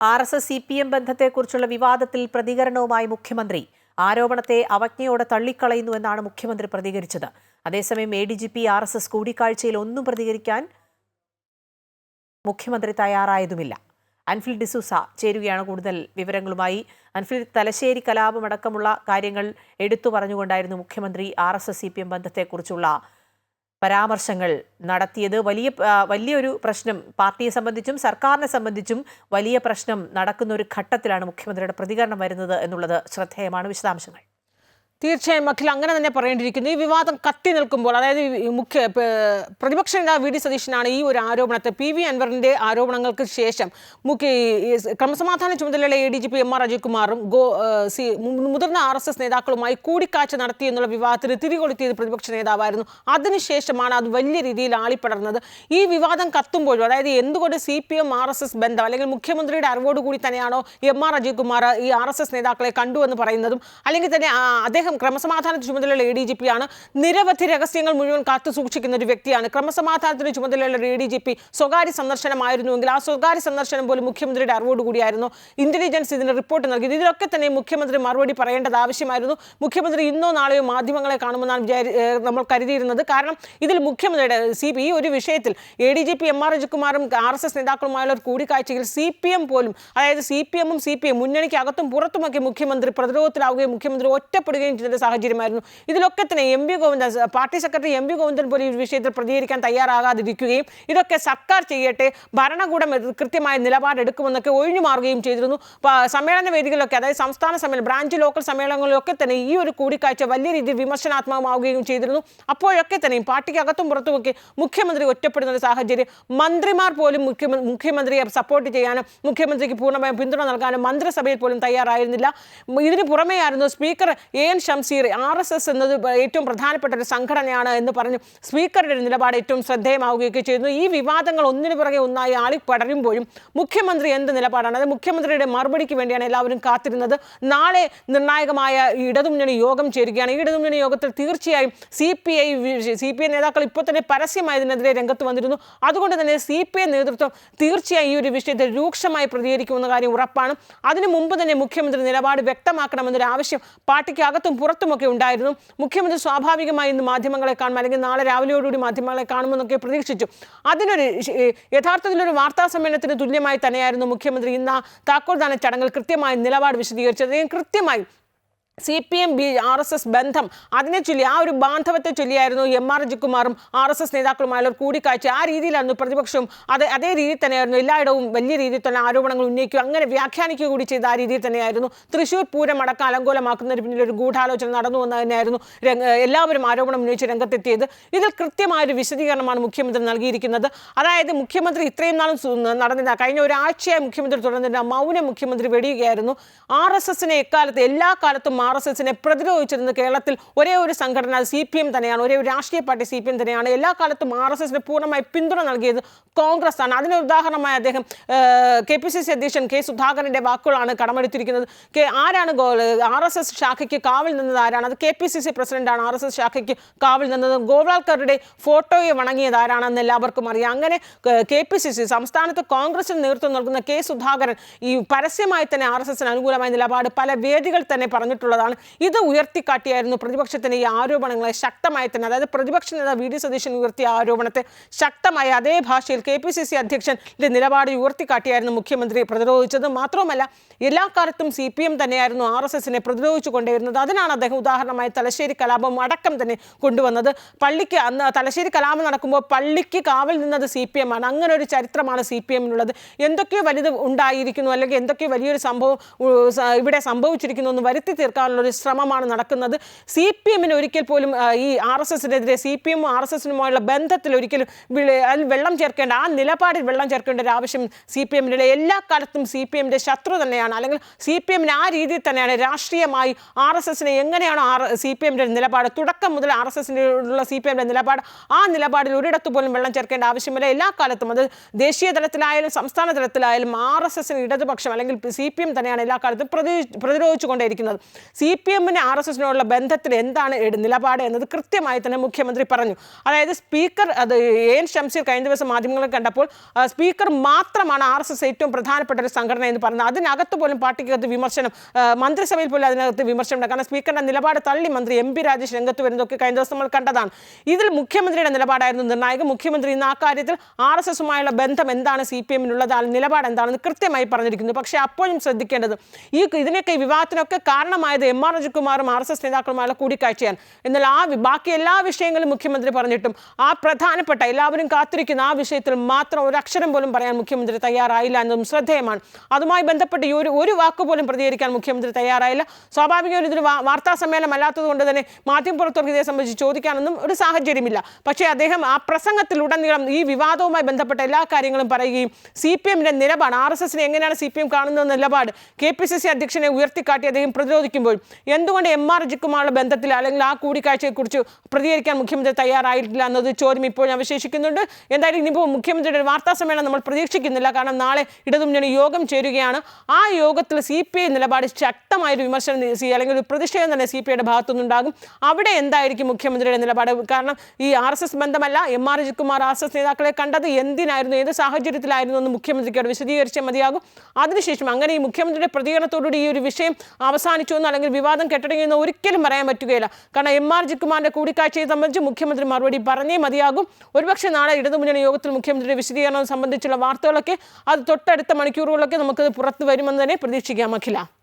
R S S C P M ബന്ധത്തെക്കുറിച്ചുള്ള വിവാദത്തിൽ പ്രതികരണവുമായി മുഖ്യമന്ത്രി. ആരോപണത്തെ അവജ്ഞയോടെ തള്ളിക്കളയുന്നുവെന്നാണ് മുഖ്യമന്ത്രി പ്രതികരിച്ചത്. അതേസമയം A D G P R S S കൂടിക്കാഴ്ചയിൽ ഒന്നും പ്രതികരിക്കാൻ മുഖ്യമന്ത്രി തയ്യാറായതുമില്ല. അൻഫിൽ ഡിസൂസ ചേരുകയാണ് കൂടുതൽ വിവരങ്ങളുമായി. അൻഫിൽ തലശ്ശേരി കലാപമടക്കമുള്ള കാര്യങ്ങൾ എടുത്തു പറഞ്ഞുകൊണ്ടായിരുന്നു മുഖ്യമന്ത്രി R S S C P M ബന്ധത്തെക്കുറിച്ചുള്ള പരാമർശങ്ങൾ നടത്തിയത് വലിയ വലിയൊരു പ്രശ്നം പാർട്ടിയെ സംബന്ധിച്ചും സർക്കാരിനെ സംബന്ധിച്ചും വലിയ പ്രശ്നം നടക്കുന്ന ഒരു ഘട്ടത്തിലാണ് മുഖ്യമന്ത്രിയുടെ പ്രതികരണം വരുന്നത് എന്നുള്ളത് ശ്രദ്ധേയമാണ് വിശദാംശങ്ങൾ. തീർച്ചയായും അഖിൽ അങ്ങനെ തന്നെ പറയേണ്ടിയിരിക്കുന്നു. ഈ വിവാദം കത്തി നിൽക്കുമ്പോൾ അതായത് മുഖ്യ പ്രതിപക്ഷ നേതാവ് വി ഡി സതീശനാണ് ഈ ഒരു ആരോപണത്തെ പി വി അൻവറിന്റെ ആരോപണങ്ങൾക്ക് ശേഷം മുഖ്യ ക്രമസമാധാന ചുമതലയുള്ള A D G P M R അജയ്കുമാറും ഗോ സി മുതിർന്ന ആർ എസ് എസ് നേതാക്കളുമായി കൂടിക്കാഴ്ച നടത്തി എന്നുള്ള വിവാദത്തിന് തിരികൊളുത്തിയത് പ്രതിപക്ഷ നേതാവായിരുന്നു. അതിനുശേഷമാണ് അത് വലിയ രീതിയിൽ ആളിപ്പടർന്നത്. ഈ വിവാദം കത്തുമ്പോഴും അതായത് എന്തുകൊണ്ട് C P M R S S ബന്ധം അല്ലെങ്കിൽ മുഖ്യമന്ത്രിയുടെ അറിവോടുകൂടി തന്നെയാണോ എം ആർ അജയ്കുമാർ ഈ ആർ എസ് എസ് നേതാക്കളെ കണ്ടു എന്ന് പറയുന്നതും അല്ലെങ്കിൽ തന്നെ ആ, അദ്ദേഹം ക്രമസമാധാന ചുമതലയുള്ള എ ഡി ജി പി ആണ്. നിരവധി രഹസ്യങ്ങൾ മുഴുവൻ കാത്തു സൂക്ഷിക്കുന്ന ഒരു വ്യക്തിയാണ്. ക്രമസമാധാനത്തിന് ചുമതലയുള്ള എ ഡി ജി പി സ്വകാര്യ സന്ദർശനമായിരുന്നുവെങ്കിൽ ആ സ്വകാര്യ സന്ദർശനം പോലും മുഖ്യമന്ത്രിയുടെ അറിവോടുകൂടിയായിരുന്നു ഇന്റലിജൻസ് ഇതിന് റിപ്പോർട്ട് നൽകിയത് ഇതിലൊക്കെ തന്നെ മുഖ്യമന്ത്രി മറുപടി പറയേണ്ടത് ആവശ്യമായിരുന്നു. മുഖ്യമന്ത്രി ഇന്നോ നാളെയോ മാധ്യമങ്ങളെ കാണുമെന്നാണ് വിചാരി നമ്മൾ കരുതിയിരുന്നത്. കാരണം ഇതിൽ മുഖ്യമന്ത്രിയുടെ സി പി ഈ ഒരു വിഷയത്തിൽ A D G P M R അജികുമാറും R S S നേതാക്കളുമായുള്ള ഒരു കൂടിക്കാഴ്ചയിൽ സി പി എം പോലും അതായത് സി പി എമ്മും സി പി എം മുന്നണിക്ക് അകത്തും പുറത്തുമൊക്കെ മുഖ്യമന്ത്രി പ്രതിരോധത്തിലാവുകയും മുഖ്യമന്ത്രി ഒറ്റപ്പെടുകയും ചെയ്ത സാഹചര്യമായിരുന്നു. ഇതിലൊക്കെ തന്നെ M V Govindan party secretary M V Govindan പോലും ഈ വിഷയത്തിൽ പ്രതികരിക്കാൻ തയ്യാറാകാതിരിക്കുകയും ഇതൊക്കെ സർക്കാർ ചെയ്യട്ടെ ഭരണകൂടം കൃത്യമായ നിലപാടെടുക്കുമെന്നൊക്കെ ഒഴിഞ്ഞു മാറുകയും ചെയ്തിരുന്നു. സമ്മേളന വേദികളിലൊക്കെ അതായത് സംസ്ഥാന സമ്മേളനം ബ്രാഞ്ച് ലോക്കൽ സമ്മേളനങ്ങളിലൊക്കെ തന്നെ ഈ ഒരു കൂടിക്കാഴ്ച വലിയ രീതിയിൽ വിമർശനാത്മകമാവുകയും ചെയ്തിരുന്നു. അപ്പോഴൊക്കെ തന്നെയും പാർട്ടിക്ക് അകത്തും പുറത്തുമൊക്കെ മുഖ്യമന്ത്രി ഒറ്റപ്പെടുന്ന ഒരു സാഹചര്യം മന്ത്രിമാർ പോലും മുഖ്യമ- മുഖ്യമന്ത്രിയെ സപ്പോർട്ട് ചെയ്യാനും മുഖ്യമന്ത്രിക്ക് പൂർണമായും പിന്തുണ നൽകാനും മന്ത്രിസഭയിൽ പോലും തയ്യാറായിരുന്നില്ല. ഇതിന് പുറമെയായിരുന്നു speaker A N Shamseer R S S എന്നത് ഏറ്റവും പ്രധാനപ്പെട്ട ഒരു സംഘടനയാണ് എന്ന് പറഞ്ഞു സ്പീക്കറുടെ നിലപാട് ഏറ്റവും ശ്രദ്ധേയമാവുകയൊക്കെ ചെയ്യുന്നു. ഈ വിവാദങ്ങൾ ഒന്നിനു പുറകെ ഒന്നായി ആളി പടരുമ്പോഴും മുഖ്യമന്ത്രി എന്ത് നിലപാടാണ്? അത് മുഖ്യമന്ത്രിയുടെ മറുപടിക്ക് വേണ്ടിയാണ് എല്ലാവരും കാത്തിരുന്നത്. നാളെ നിർണായകമായ ഇടതുമുന്നണി യോഗം ചേരുകയാണ്. ഈ ഇടതുമുന്നണി യോഗത്തിൽ തീർച്ചയായും C P I C P I നേതാക്കൾ ഇപ്പോൾ തന്നെ പരസ്യമായി ഇതിനെതിരെ രംഗത്ത് വന്നിരുന്നു. അതുകൊണ്ട് തന്നെ സി പി ഐ നേതൃത്വം തീർച്ചയായും ഈ ഒരു വിഷയത്തിൽ രൂക്ഷമായി പ്രതികരിക്കുമെന്ന കാര്യം ഉറപ്പാണ്. അതിനു മുമ്പ് തന്നെ മുഖ്യമന്ത്രി നിലപാട് വ്യക്തമാക്കണമെന്നൊരു ആവശ്യം പാർട്ടിക്ക് അകത്തും പുറത്തുമൊക്കെ ഉണ്ടായിരുന്നു. മുഖ്യമന്ത്രി സ്വാഭാവികമായി ഇന്ന് മാധ്യമങ്ങളെ കാണും അല്ലെങ്കിൽ നാളെ രാവിലെയോടുകൂടി മാധ്യമങ്ങളെ കാണുമെന്നൊക്കെ പ്രതീക്ഷിച്ചു. അതിനൊരു യഥാർത്ഥത്തിലൊരു വാർത്താ സമ്മേളനത്തിന് തുല്യമായി തന്നെയായിരുന്നു മുഖ്യമന്ത്രി ഇന്ന് താക്കോൽദാന ചടങ്ങിൽ കൃത്യമായ നിലപാട് വിശദീകരിച്ചത്. കൃത്യമായി C P M B R S S ബന്ധം. അതിനെ ചൊല്ലി ആ ഒരു ബാന്ധവത്തെ ചൊല്ലിയായിരുന്നു എം ആർ ജിക്കുമാറും ആർ എസ് എസ് നേതാക്കളുമായുള്ള കൂടിക്കാഴ്ച. ആ രീതിയിലായിരുന്നു പ്രതിപക്ഷവും അത് അതേ രീതിയിൽ തന്നെയായിരുന്നു. എല്ലായിടവും വലിയ രീതിയിൽ തന്നെ ആരോപണങ്ങൾ ഉന്നയിക്കുക അങ്ങനെ വ്യാഖ്യാനിക്കുക കൂടി ചെയ്ത ആ രീതിയിൽ തന്നെയായിരുന്നു. തൃശ്ശൂർ പൂരം അടക്കം അലങ്കോലമാക്കുന്നതിന് പിന്നിൽ ഒരു ഗൂഢാലോചന നടന്നു എന്ന് തന്നെയായിരുന്നു എല്ലാവരും ആരോപണം ഉന്നയിച്ച് രംഗത്തെത്തിയത്. ഇതിൽ കൃത്യമായൊരു വിശദീകരണമാണ് മുഖ്യമന്ത്രി നൽകിയിരിക്കുന്നത്. അതായത് മുഖ്യമന്ത്രി ഇത്രയും നാളും നടന്നില്ല. കഴിഞ്ഞ ഒരാഴ്ചയായി മുഖ്യമന്ത്രി തുടർന്നിരുന്ന മൗന മുഖ്യമന്ത്രി വെടിയുകയായിരുന്നു. ആർ എസ് എസിനെ എക്കാലത്ത് എല്ലാ കാലത്തും ആർ എസ് എസിനെ പ്രതിരോധിച്ചിരുന്ന കേരളത്തിൽ ഒരേ ഒരു സംഘടന സി പി എം തന്നെയാണ് ഒരേ ഒരു രാഷ്ട്രീയ പാർട്ടി സി പി എം തന്നെയാണ്. എല്ലാ കാലത്തും ആർ എസ് എസിന് പൂർണമായി പിന്തുണ നൽകിയത് കോൺഗ്രസ് ആണ് അതിന് ഉദാഹരണമായി അദ്ദേഹം കെ പി സി സി അധ്യക്ഷൻ കെ സുധാകരന്റെ വാക്കുകളാണ് കടമെടുത്തിരിക്കുന്നത്. കെ ആരാണ് ആർ എസ് എസ് ശാഖയ്ക്ക് കാവൽ നിന്നത് ആരാണ്? അത് കെ പി സി സി പ്രസിഡന്റാണ് ആർ എസ് എസ് ശാഖയ്ക്ക് കാവൽ നിന്നത്. ഗോവാൾക്കറുടെ ഫോട്ടോയെ വണങ്ങിയത് ആരാണെന്ന് എല്ലാവർക്കും അറിയാം. അങ്ങനെ കെ പി സി സി സംസ്ഥാനത്ത് കോൺഗ്രസിന് നേതൃത്വം നൽകുന്ന കെ സുധാകരൻ ഈ പരസ്യമായി തന്നെ ആർ എസ് എസിന് അനുകൂലമായ നിലപാട് പല വേദികൾ തന്നെ പറഞ്ഞിട്ടുള്ളതാണ് ഇത് ഉയർത്തിക്കാട്ടിയായിരുന്നു പ്രതിപക്ഷത്തിന് ഈ ആരോപണങ്ങളെ ശക്തമായി തന്നെ. അതായത് പ്രതിപക്ഷ നേതാവ് വി. ഡി. സതീശൻ ഉയർത്തിയ ആരോപണത്തെ ശക്തമായ അതേ ഭാഷയിൽ കെ. പി. സി. സി. അധ്യക്ഷന്റെ നിലപാട് ഉയർത്തിക്കാട്ടിയായിരുന്നു മുഖ്യമന്ത്രി പ്രതിരോധിച്ചത്. മാത്രവുമല്ല എല്ലാ കാലത്തും സി. പി. എം തന്നെയായിരുന്നു ആർ എസ് എസിനെ പ്രതിരോധിച്ചു കൊണ്ടേയിരുന്നത്. അതിനാണ് അദ്ദേഹം ഉദാഹരണമായി തലശ്ശേരി കലാപം അടക്കം തന്നെ കൊണ്ടുവന്നത്. പള്ളിക്ക് അന്ന് തലശ്ശേരി കലാപം നടക്കുമ്പോൾ പള്ളിക്ക് കാവൽ നിന്നത് സി. പി. എം ആണ്. അങ്ങനെ ഒരു ചരിത്രമാണ് സി. പി. എമ്മിനുള്ളത്. എന്തൊക്കെയോ വലുത് ഉണ്ടായിരിക്കുന്നു. അല്ലെങ്കിൽ എന്തൊക്കെയോ വലിയൊരു സംഭവം ഇവിടെ സംഭവിച്ചിരിക്കുന്നു എന്ന് വരുത്തി തീർക്കാനുള്ള ഒരു ശ്രമമാണ് നടക്കുന്നത്. സി പി എമ്മിന് ഒരിക്കൽ പോലും ഈ ആർ എസ് എസിനെതിരെ സി പി എമ്മും ആർ എസ് എസിനുമായുള്ള ബന്ധത്തിൽ ഒരിക്കലും അതിൽ വെള്ളം ചേർക്കേണ്ട ആ നിലപാടിൽ വെള്ളം ചേർക്കേണ്ട ഒരു ആവശ്യം സി പി എമ്മിനുള്ള എല്ലാ കാലത്തും സി പി എമ്മിന്റെ ശത്രു തന്നെയാണ്. അല്ലെങ്കിൽ സി പി എമ്മിന് ആ രീതിയിൽ തന്നെയാണ് രാഷ്ട്രീയമായി ആർ എസ് എസിനെ എങ്ങനെയാണോ ആർ സി പി എമ്മിന്റെ നിലപാട് തുടക്കം മുതൽ ആർ എസ് എസിനുള്ള സി പി എമ്മിന്റെ നിലപാട് ആ നിലപാടിൽ ഒരിടത്ത് പോലും വെള്ളം ചേർക്കേണ്ട ആവശ്യമില്ല. എല്ലാ കാലത്തും അത് ദേശീയ തലത്തിലായാലും സംസ്ഥാന തലത്തിലായാലും ആർ എസ് എസിന് ഇടതുപക്ഷം അല്ലെങ്കിൽ സി പി എം തന്നെയാണ് എല്ലാ കാലത്തും പ്രതി പ്രതിരോധിച്ചുകൊണ്ടേയിരിക്കുന്നത്. സി പി എമ്മിന് ആർ എസ് എസിനോടുള്ള ബന്ധത്തിൽ എന്താണ് നിലപാട് എന്നത് കൃത്യമായി തന്നെ മുഖ്യമന്ത്രി പറഞ്ഞു. അതായത് സ്പീക്കർ അത് എൻ ഷംസീർ കഴിഞ്ഞ ദിവസം മാധ്യമങ്ങളെ കണ്ടപ്പോൾ സ്പീക്കർ മാത്രമാണ് ആർ എസ് എസ് ഏറ്റവും പ്രധാനപ്പെട്ട ഒരു സംഘടന എന്ന് പറയുന്നത് അതിനകത്ത് പോലും പാർട്ടിക്കകത്ത് വിമർശനം മന്ത്രിസഭയിൽ പോലും അതിനകത്ത് വിമർശനമുണ്ട് കാരണം സ്പീക്കറിന്റെ നിലപാട് തള്ളി മന്ത്രി എം പി രാജേഷ് രംഗത്ത് വരുന്നതൊക്കെ കഴിഞ്ഞ ദിവസം നമ്മൾ കണ്ടതാണ്. ഇതിൽ മുഖ്യമന്ത്രിയുടെ നിലപാടായിരുന്നു നിർണായകം. മുഖ്യമന്ത്രി ഇന്ന് ആ കാര്യത്തിൽ ആർ എസ് എസുമായുള്ള ബന്ധം എന്താണ്? സി പി എമ്മിനുള്ളത് ആ നിലപാട് എന്താണെന്ന് കൃത്യമായി പറഞ്ഞിരിക്കുന്നു. പക്ഷേ അപ്പോഴും ശ്രദ്ധിക്കേണ്ടത് ഈ ഇതിനൊക്കെ ഈ വിവാദത്തിനൊക്കെ കാരണമായത് എം ആർ അജിത്കുമാറും ആർ എസ് എസ് നേതാക്കളുമായുള്ള കൂടിക്കാഴ്ചയാണ്. എന്നാൽ ആ ബാക്കി എല്ലാ വിഷയങ്ങളും മുഖ്യമന്ത്രി പറഞ്ഞിട്ടും ആ പ്രധാനപ്പെട്ട എല്ലാവരും കാത്തിരിക്കുന്ന ആ വിഷയത്തിൽ മാത്രം ഒരു അക്ഷരം പോലും പറയാൻ മുഖ്യമന്ത്രി തയ്യാറായില്ല എന്നതും ശ്രദ്ധേയമാണ്. അതുമായി ബന്ധപ്പെട്ട് ഈ ഒരു ഒരു വാക്ക് പോലും പ്രതികരിക്കാൻ മുഖ്യമന്ത്രി തയ്യാറായില്ല. സ്വാഭാവികമായും ഇതൊരു വാർത്താ സമ്മേളനം അല്ലാത്തത് കൊണ്ട് തന്നെ മാധ്യമപ്രവർത്തകർക്ക് ഇതേ സംബന്ധിച്ച് ചോദിക്കാനൊന്നും ഒരു സാഹചര്യമില്ല. പക്ഷേ അദ്ദേഹം ആ പ്രസംഗത്തിലുടനീളം ഈ വിവാദവുമായി ബന്ധപ്പെട്ട എല്ലാ കാര്യങ്ങളും പറയുകയും സി പി എമ്മിന്റെ നിലപാട് ആർ എസ് എസിനെ എങ്ങനെയാണ് സി പി എം കാണുന്നത് നിലപാട് കെ പി സി സി അധ്യക്ഷനെ ഉയർത്തിക്കാട്ടി അദ്ദേഹം പ്രതിരോധിക്കുമ്പോൾ എന്തുകൊണ്ട് എം ആർ ജിക്കുമായുള്ള ബന്ധത്തിൽ അല്ലെങ്കിൽ ആ കൂടിക്കാഴ്ചയെക്കുറിച്ച് പ്രതികരിക്കാൻ മുഖ്യമന്ത്രി തയ്യാറായിട്ടില്ല എന്നത് ചോദ്യം ഇപ്പോഴും അവശേഷിക്കുന്നുണ്ട്. എന്തായാലും ഇനിയിപ്പോൾ മുഖ്യമന്ത്രിയുടെ ഒരു വാർത്താ സമ്മേളനം നമ്മൾ പ്രതീക്ഷിക്കുന്നില്ല. കാരണം നാളെ ഇടതുമുന്നണി യോഗം ചേരുകയാണ്. ആ യോഗത്തിൽ സി പി ഐ നിലപാട് ശക്തമായൊരു വിമർശനം അല്ലെങ്കിൽ ഒരു പ്രതിഷേധം തന്നെ സി പി ഐയുടെ ഭാഗത്തുനിന്നുണ്ടാകും. അവിടെ എന്തായിരിക്കും മുഖ്യമന്ത്രിയുടെ നിലപാട്? കാരണം ഈ ആർ എസ് എസ് ബന്ധമല്ല എം ആർ ജിക്കുമാർ ആർ എസ് എസ് നേതാക്കളെ കണ്ടത് എന്തിനായിരുന്നു ഏത് സാഹചര്യത്തിലായിരുന്നു എന്ന് മുഖ്യമന്ത്രിക്ക് അവിടെ വിശദീകരിച്ചേ മതിയാകും. അതിനുശേഷം അങ്ങനെ ഈ മുഖ്യമന്ത്രിയുടെ പ്രതികരണത്തോടുകൂടി ഈ ഒരു വിഷയം അവസാനിച്ചു എന്ന് അല്ലെങ്കിൽ വിവാദം കെട്ടടങ്ങിയെന്ന് ഒരിക്കലും പറയാൻ പറ്റുകയില്ല. കാരണം എം ആർ ജിക്കുമാറിന്റെ കൂടിക്കാഴ്ചയെ സംബന്ധിച്ച് മുഖ്യമന്ത്രി മറുപടി പറഞ്ഞേ മതിയാകും. ഒരുപക്ഷെ നാളെ ഇടതുമുന്നണി യോഗത്തിൽ മുഖ്യമന്ത്രിയുടെ വിശദീകരണം സംബന്ധിച്ചുള്ള വാർത്തകളൊക്കെ അത് തൊട്ടടുത്ത മണിക്കൂറുകളൊക്കെ നമുക്കത് പുറത്തു വരുമെന്ന് തന്നെ പ്രതീക്ഷിക്കാം. അഖില